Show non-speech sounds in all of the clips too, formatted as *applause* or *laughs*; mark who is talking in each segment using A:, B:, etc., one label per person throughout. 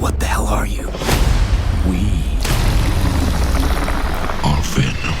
A: What the hell are you?
B: We are Venom.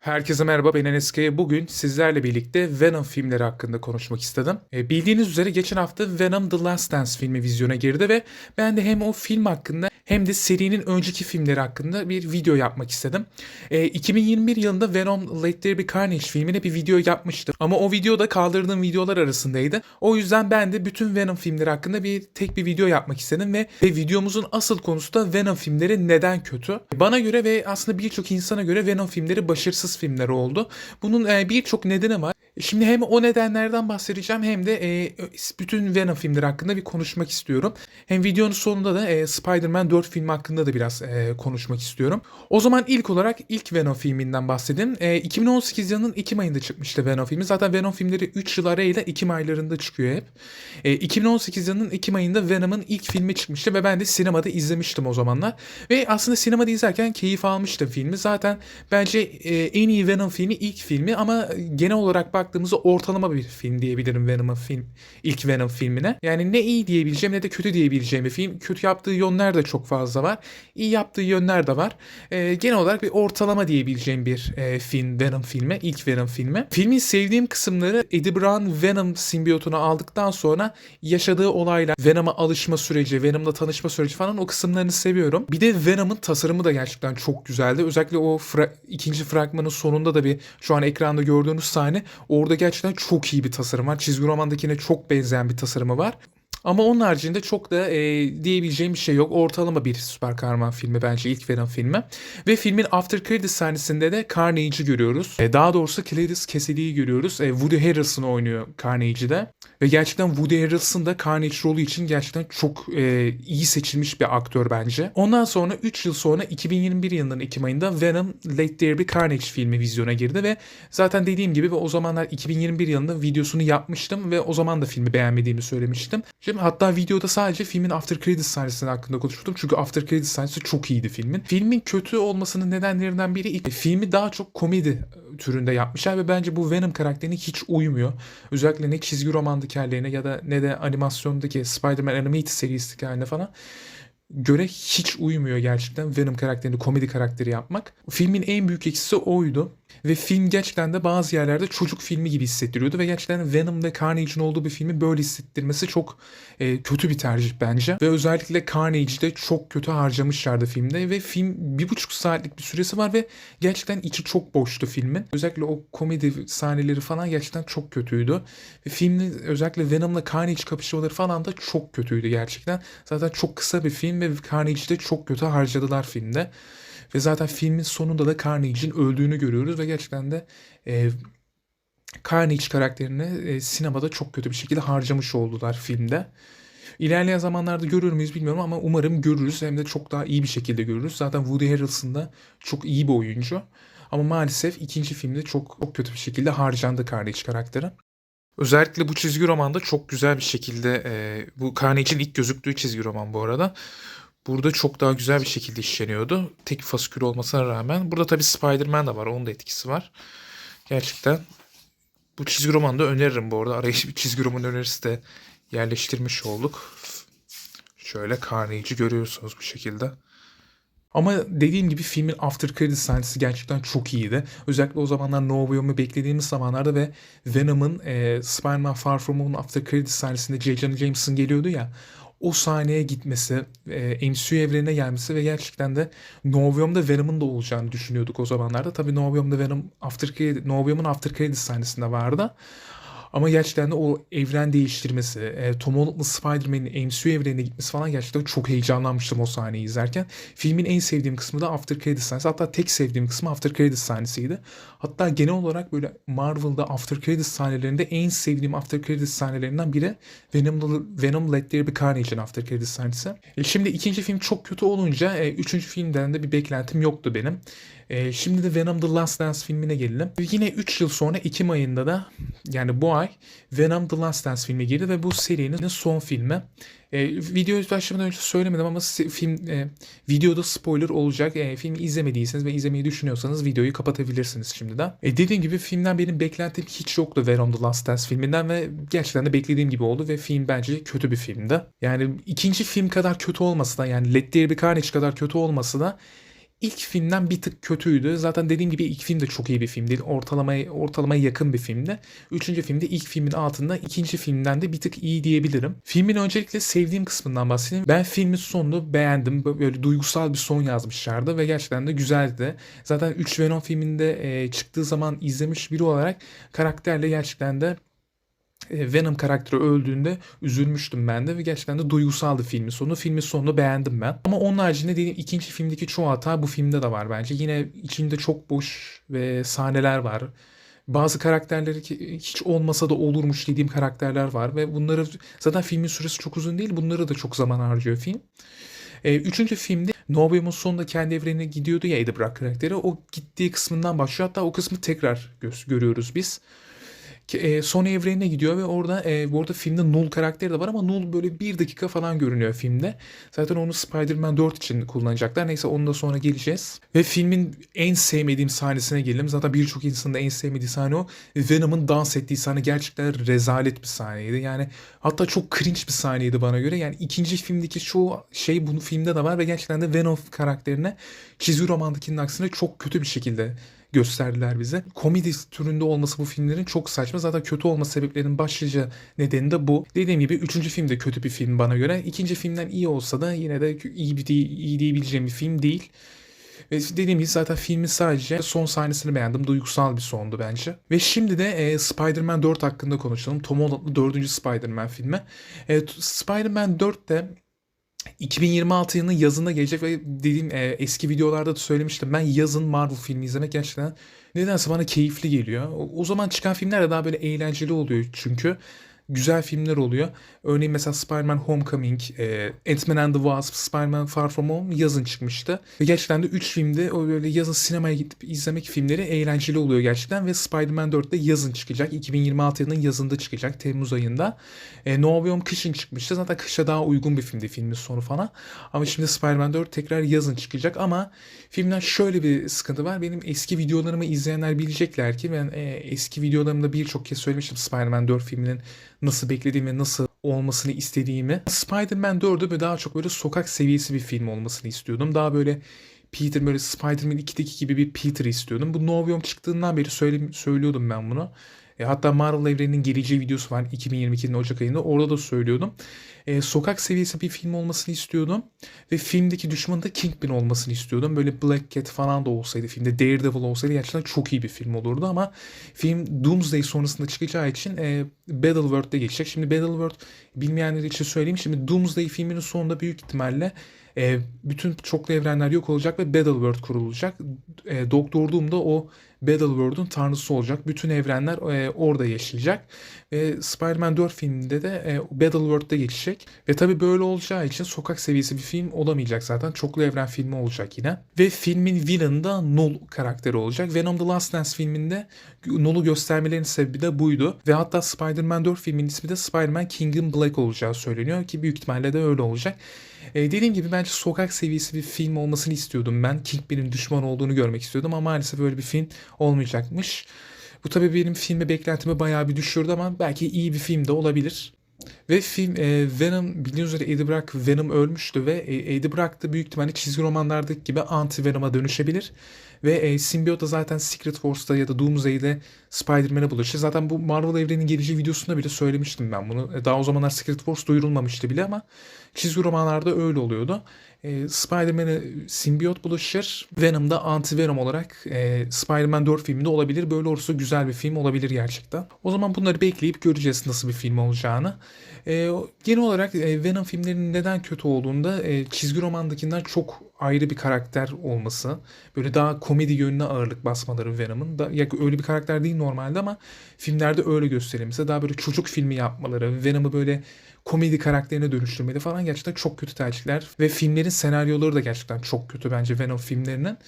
C: Herkese merhaba ben Enes Kaya. Bugün sizlerle birlikte Venom filmleri hakkında konuşmak istedim. E, bildiğiniz üzere geçen hafta Venom The Last Dance filmi vizyona girdi ve ben de hem o film hakkında hem de serinin önceki filmleri hakkında bir video yapmak istedim. E, 2021 yılında Venom Let There Be Carnage filmine bir video yapmıştım. Ama o videoda kaldırdığım videolar arasındaydı. O yüzden ben de bütün Venom filmleri hakkında bir tek bir video yapmak istedim ve, ve videomuzun asıl konusu da Venom filmleri neden kötü? Bana göre ve aslında birçok insana göre Venom filmleri başarısız filmler oldu. Bunun e, birçok nedeni var. Şimdi hem o nedenlerden bahsedeceğim hem de e, bütün Venom filmleri hakkında bir konuşmak istiyorum. Hem videonun sonunda da e, Spider-Man 4 filmi hakkında da biraz e, konuşmak istiyorum. O zaman ilk olarak ilk Venom filminden bahsedeyim. E, 2018 yılının Ekim ayında çıkmıştı Venom filmi. Zaten Venom filmleri 3 yıl arayla Ekim aylarında çıkıyor hep. E, 2018 yılının Ekim ayında Venom'ın ilk filmi çıkmıştı ve ben de sinemada izlemiştim o zamanlar. Ve aslında sinemada izlerken keyif almıştım filmi. Zaten bence e, en iyi Venom filmi ilk filmi ama genel olarak baktığımızda ortalama bir film diyebilirim Venom'ın film ilk Venom filmine. Yani ne iyi diyebileceğim ne de kötü diyebileceğim bir film. Kötü yaptığı yönler de çok fazla var. İyi yaptığı yönler de var. E, genel olarak bir ortalama diyebileceğim bir e, film Venom filmi. ilk Venom filmi. Filmin sevdiğim kısımları Eddie Brown Venom simbiyotunu aldıktan sonra yaşadığı olaylar, Venom'a alışma süreci, Venom'la tanışma süreci falan o kısımlarını seviyorum. Bir de Venom'ın tasarımı da gerçekten çok güzeldi. Özellikle o fra- ikinci fragmanın sonunda da bir şu an ekranda gördüğünüz sahne orada gerçekten çok iyi bir tasarım var. Çizgi romandakine çok benzeyen bir tasarımı var. Ama onun haricinde çok da e, diyebileceğim bir şey yok. Ortalama bir süper kahraman filmi bence ilk Venom filmi. Ve filmin after credits sahnesinde de Carnage'i görüyoruz. E, daha doğrusu Clarice Cassidy'yi görüyoruz. E, Woody Harrelson oynuyor Carnage'i de. Ve gerçekten Woody Harrelson da Carnage rolü için gerçekten çok e, iyi seçilmiş bir aktör bence. Ondan sonra 3 yıl sonra 2021 yılının Ekim ayında Venom Let There Be Carnage filmi vizyona girdi ve zaten dediğim gibi ve o zamanlar 2021 yılında videosunu yapmıştım ve o zaman da filmi beğenmediğimi söylemiştim. Şimdi hatta videoda sadece filmin after credits sahnesinin hakkında konuşmuştum. Çünkü after credits sahnesi çok iyiydi filmin. Filmin kötü olmasının nedenlerinden biri ilk filmi daha çok komedi türünde yapmışlar ve bence bu Venom karakterine hiç uymuyor. Özellikle ne çizgi romandaki hallerine ya da ne de animasyondaki Spider-Man Animated serisindeki haline falan göre hiç uymuyor gerçekten Venom karakterini komedi karakteri yapmak. Filmin en büyük eksisi oydu. Ve film gerçekten de bazı yerlerde çocuk filmi gibi hissettiriyordu ve gerçekten Venom ve Carnage'in olduğu bir filmi böyle hissettirmesi çok e, kötü bir tercih bence. Ve özellikle Carnage'de çok kötü harcamışlardı filmde ve film bir buçuk saatlik bir süresi var ve gerçekten içi çok boştu filmin. Özellikle o komedi sahneleri falan gerçekten çok kötüydü. Ve filmin özellikle Venom'la Carnage kapışmaları falan da çok kötüydü gerçekten. Zaten çok kısa bir film ve Carnage'de çok kötü harcadılar filmde. Ve zaten filmin sonunda da Carnage'in öldüğünü görüyoruz ve gerçekten de e, Carnage karakterini e, sinemada çok kötü bir şekilde harcamış oldular filmde. İlerleyen zamanlarda görür müyüz bilmiyorum ama umarım görürüz hem de çok daha iyi bir şekilde görürüz. Zaten Woody Harrelson da çok iyi bir oyuncu. Ama maalesef ikinci filmde çok, çok kötü bir şekilde harcandı Carnage karakteri. Özellikle bu çizgi romanda çok güzel bir şekilde e, bu Carnage'in ilk gözüktüğü çizgi roman bu arada. Burada çok daha güzel bir şekilde işleniyordu. Tek faskül olmasına rağmen. Burada tabii Spider-Man de var. Onun da etkisi var. Gerçekten bu çizgi romanı da öneririm bu arada. Araya *laughs* bir çizgi roman önerisi de yerleştirmiş olduk. Şöyle Carnage'i görüyorsunuz bu şekilde. Ama dediğim gibi filmin after credits sahnesi gerçekten çok iyiydi. Özellikle o zamanlar No Way Home'u beklediğimiz zamanlarda ve Venom'ın e, Spider-Man Far From Home'un after credits sahnesinde J. Jonah Jameson geliyordu ya o sahneye gitmesi, e, MCU evrenine gelmesi ve gerçekten de No Way Home'da Venom'un da olacağını düşünüyorduk o zamanlarda. Tabii No Way Home'da Venom After Credit, No Way Home'un After Credits sahnesinde vardı. Ama gerçekten de o evren değiştirmesi, e, Tom Holland'lı Spider-Man'in MCU evrenine gitmesi falan gerçekten çok heyecanlanmıştım o sahneyi izlerken. Filmin en sevdiğim kısmı da After Credits sahnesi. Hatta tek sevdiğim kısmı After Credits sahnesiydi. Hatta genel olarak böyle Marvel'da After Credits sahnelerinde en sevdiğim After Credits sahnelerinden biri Venom, Venom Let There Be Carnage'in After Credits sahnesi. E, şimdi ikinci film çok kötü olunca e, üçüncü filmden de bir beklentim yoktu benim. Ee, şimdi de Venom The Last Dance filmine gelelim. Yine 3 yıl sonra Ekim ayında da yani bu ay Venom The Last Dance filmi girdi ve bu serinin son filmi. Ee, videoya başlamadan önce söylemedim ama film e, videoda spoiler olacak. E, filmi izlemediyseniz ve izlemeyi düşünüyorsanız videoyu kapatabilirsiniz şimdiden. E, dediğim gibi filmden benim beklentim hiç yoktu Venom The Last Dance filminden ve gerçekten de beklediğim gibi oldu ve film bence kötü bir filmdi. Yani ikinci film kadar kötü olmasa da yani Let There Be Carnage kadar kötü olmasa da İlk filmden bir tık kötüydü. Zaten dediğim gibi ilk film de çok iyi bir film değil. Ortalamaya, ortalamaya yakın bir filmdi. Üçüncü filmde ilk filmin altında ikinci filmden de bir tık iyi diyebilirim. Filmin öncelikle sevdiğim kısmından bahsedeyim. Ben filmin sonunu beğendim. Böyle duygusal bir son yazmışlardı ve gerçekten de güzeldi. Zaten 3 Venom filminde çıktığı zaman izlemiş biri olarak karakterle gerçekten de Venom karakteri öldüğünde üzülmüştüm ben de ve gerçekten de duygusaldı filmin sonu. Filmin sonunu beğendim ben. Ama onun haricinde dediğim ikinci filmdeki çoğu hata bu filmde de var bence. Yine içinde çok boş ve sahneler var. Bazı karakterleri hiç olmasa da olurmuş dediğim karakterler var ve bunları zaten filmin süresi çok uzun değil. Bunları da çok zaman harcıyor film. E, üçüncü filmde No Way Home'un sonunda kendi evrenine gidiyordu ya Eddie Brock karakteri. O gittiği kısmından başlıyor. Hatta o kısmı tekrar gö- görüyoruz biz. E, Sony evrenine gidiyor ve orada e, bu arada filmde Null karakteri de var ama Null böyle bir dakika falan görünüyor filmde. Zaten onu Spider-Man 4 için kullanacaklar. Neyse onu da sonra geleceğiz. Ve filmin en sevmediğim sahnesine gelelim. Zaten birçok insanın da en sevmediği sahne o. Venom'ın dans ettiği sahne gerçekten rezalet bir sahneydi. Yani hatta çok cringe bir sahneydi bana göre. Yani ikinci filmdeki çoğu şey bunu filmde de var ve gerçekten de Venom karakterine çizgi romandakinin aksine çok kötü bir şekilde gösterdiler bize. Komedi türünde olması bu filmlerin çok saçma. Zaten kötü olma sebeplerinin başlıca nedeni de bu. Dediğim gibi üçüncü film de kötü bir film bana göre. İkinci filmden iyi olsa da yine de iyi, bir, iyi diyebileceğim bir film değil. Ve dediğim gibi zaten filmin sadece son sahnesini beğendim. Duygusal bir sondu bence. Ve şimdi de e, Spider-Man 4 hakkında konuşalım. Tom Holland'lı 4. Spider-Man filmi. E, Spider-Man 4 de 2026 yılının yazında gelecek ve dediğim e, eski videolarda da söylemiştim. Ben yazın Marvel filmi izlemek gerçekten nedense bana keyifli geliyor. O, o zaman çıkan filmler de daha böyle eğlenceli oluyor çünkü. Güzel filmler oluyor. Örneğin mesela Spider-Man Homecoming, e, Ant-Man and the Wasp, Spider-Man Far From Home yazın çıkmıştı. Ve gerçekten de 3 filmde o böyle yazın sinemaya gidip izlemek filmleri eğlenceli oluyor gerçekten. Ve Spider-Man 4 de yazın çıkacak. 2026 yılının yazında çıkacak. Temmuz ayında. E, No Way Home kışın çıkmıştı. Zaten kışa daha uygun bir filmdi filmin sonu falan. Ama şimdi Spider-Man 4 tekrar yazın çıkacak. Ama filmden şöyle bir sıkıntı var. Benim eski videolarımı izleyenler bilecekler ki ben e, eski videolarımda birçok kez söylemiştim Spider-Man 4 filminin nasıl beklediğimi, nasıl olmasını istediğimi. Spider-Man 4'ü böyle daha çok böyle sokak seviyesi bir film olmasını istiyordum. Daha böyle Peter böyle Spider-Man 2'deki gibi bir Peter istiyordum. Bu No Home çıktığından beri söyle, söylüyordum ben bunu. E, hatta Marvel evreninin geleceği videosu var 2022'nin Ocak ayında. Orada da söylüyordum. E, sokak seviyesi bir film olmasını istiyordum. Ve filmdeki düşmanın da Kingpin olmasını istiyordum. Böyle Black Cat falan da olsaydı filmde Daredevil olsaydı gerçekten çok iyi bir film olurdu ama film Doomsday sonrasında çıkacağı için e, Battleworld'de geçecek. Şimdi Battleworld bilmeyenler için söyleyeyim. Şimdi Doomsday filminin sonunda büyük ihtimalle e, bütün çoklu evrenler yok olacak ve Battleworld kurulacak. E, Doktor Doom da o Battleworld'un tanrısı olacak. Bütün evrenler e, orada yaşayacak. Ve Spider-Man 4 filminde de e, Battleworld'da geçecek. Ve tabii böyle olacağı için sokak seviyesi bir film olamayacak zaten. Çoklu evren filmi olacak yine. Ve filmin villain'ı da Null karakteri olacak. Venom The Last Dance filminde Null'u göstermelerinin sebebi de buydu. Ve hatta Spider-Man 4 filminin ismi de Spider-Man Kingdom Black olacağı söyleniyor ki büyük ihtimalle de öyle olacak. E, dediğim gibi bence sokak seviyesi bir film olmasını istiyordum ben. Kingpin'in düşman olduğunu görmek istiyordum ama maalesef öyle bir film olmayacakmış. Bu tabii benim filme beklentimi bayağı bir düşürdü ama belki iyi bir film de olabilir. Ve film e, Venom bildiğiniz üzere Eddie Brock Venom ölmüştü ve e, Eddie Brock da büyük ihtimalle çizgi romanlardaki gibi anti Venom'a dönüşebilir. Ve e, Symbiote da zaten Secret Wars'ta ya da Doomsday'de Spider-Man'e bulaşır. Zaten bu Marvel evrenin geleceği videosunda bile söylemiştim ben bunu. E, daha o zamanlar Secret Wars duyurulmamıştı bile ama çizgi romanlarda öyle oluyordu. E, Spider-Man'e Symbiote bulaşır. Venom da anti-Venom olarak e, Spider-Man 4 filminde olabilir. Böyle olursa güzel bir film olabilir gerçekten. O zaman bunları bekleyip göreceğiz nasıl bir film olacağını. E, genel olarak e, Venom filmlerinin neden kötü olduğunda e, çizgi romandakinden çok ayrı bir karakter olması. Böyle daha komedi yönüne ağırlık basmaları Venom'ın. Da, ya öyle bir karakter değil normalde ama filmlerde öyle gösterilmesi. Daha böyle çocuk filmi yapmaları, Venom'ı böyle komedi karakterine dönüştürmeleri falan gerçekten çok kötü tercihler. Ve filmlerin senaryoları da gerçekten çok kötü bence Venom filmlerinin.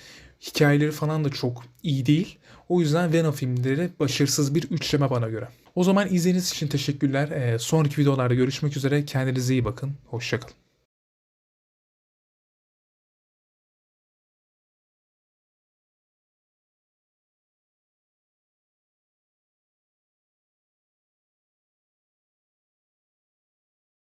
C: hikayeleri falan da çok iyi değil. O yüzden Venom filmleri başarısız bir üçleme bana göre. O zaman izlediğiniz için teşekkürler. Ee, sonraki videolarda görüşmek üzere. Kendinize iyi bakın. Hoşçakalın.